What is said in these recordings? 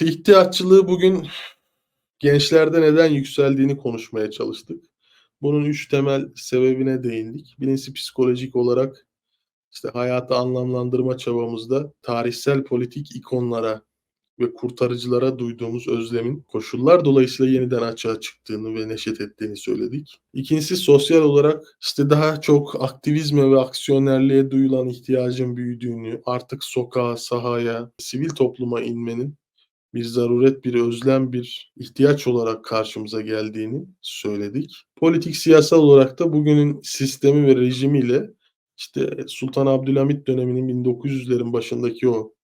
İhtiyaççılığı bugün gençlerde neden yükseldiğini konuşmaya çalıştık. Bunun 3 temel sebebine değindik. Birincisi psikolojik olarak işte hayatı anlamlandırma çabamızda tarihsel politik ikonlara ve kurtarıcılara duyduğumuz özlemin koşullar dolayısıyla yeniden açığa çıktığını ve neşet ettiğini söyledik. İkincisi sosyal olarak işte daha çok aktivizme ve aksiyonerliğe duyulan ihtiyacın büyüdüğünü, artık sokağa, sahaya, sivil topluma inmenin bir zaruret, bir özlem, bir ihtiyaç olarak karşımıza geldiğini söyledik. Politik siyasal olarak da bugünün sistemi ve rejimiyle işte Sultan Abdülhamit döneminin 1900'lerin başındaki o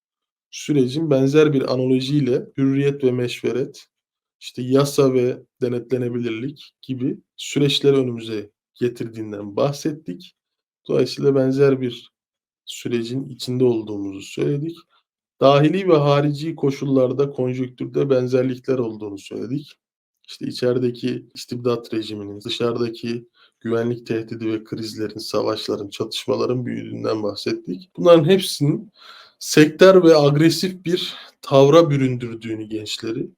sürecin benzer bir analojiyle hürriyet ve meşveret, işte yasa ve denetlenebilirlik gibi süreçleri önümüze getirdiğinden bahsettik. Dolayısıyla benzer bir sürecin içinde olduğumuzu söyledik. Dahili ve harici koşullarda, konjonktürde benzerlikler olduğunu söyledik. İşte içerideki istibdat rejiminin, dışarıdaki güvenlik tehdidi ve krizlerin, savaşların, çatışmaların büyüdüğünden bahsettik. Bunların hepsinin sektör ve agresif bir tavra büründürdüğünü gençleri,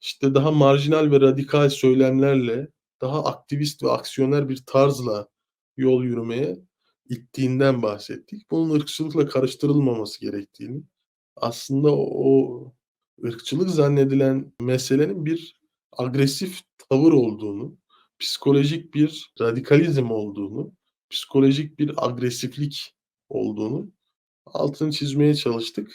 işte daha marjinal ve radikal söylemlerle, daha aktivist ve aksiyoner bir tarzla yol yürümeye ittiğinden bahsettik. Bunun ırkçılıkla karıştırılmaması gerektiğini, aslında o ırkçılık zannedilen meselenin bir agresif tavır olduğunu, psikolojik bir radikalizm olduğunu, psikolojik bir agresiflik olduğunu altını çizmeye çalıştık.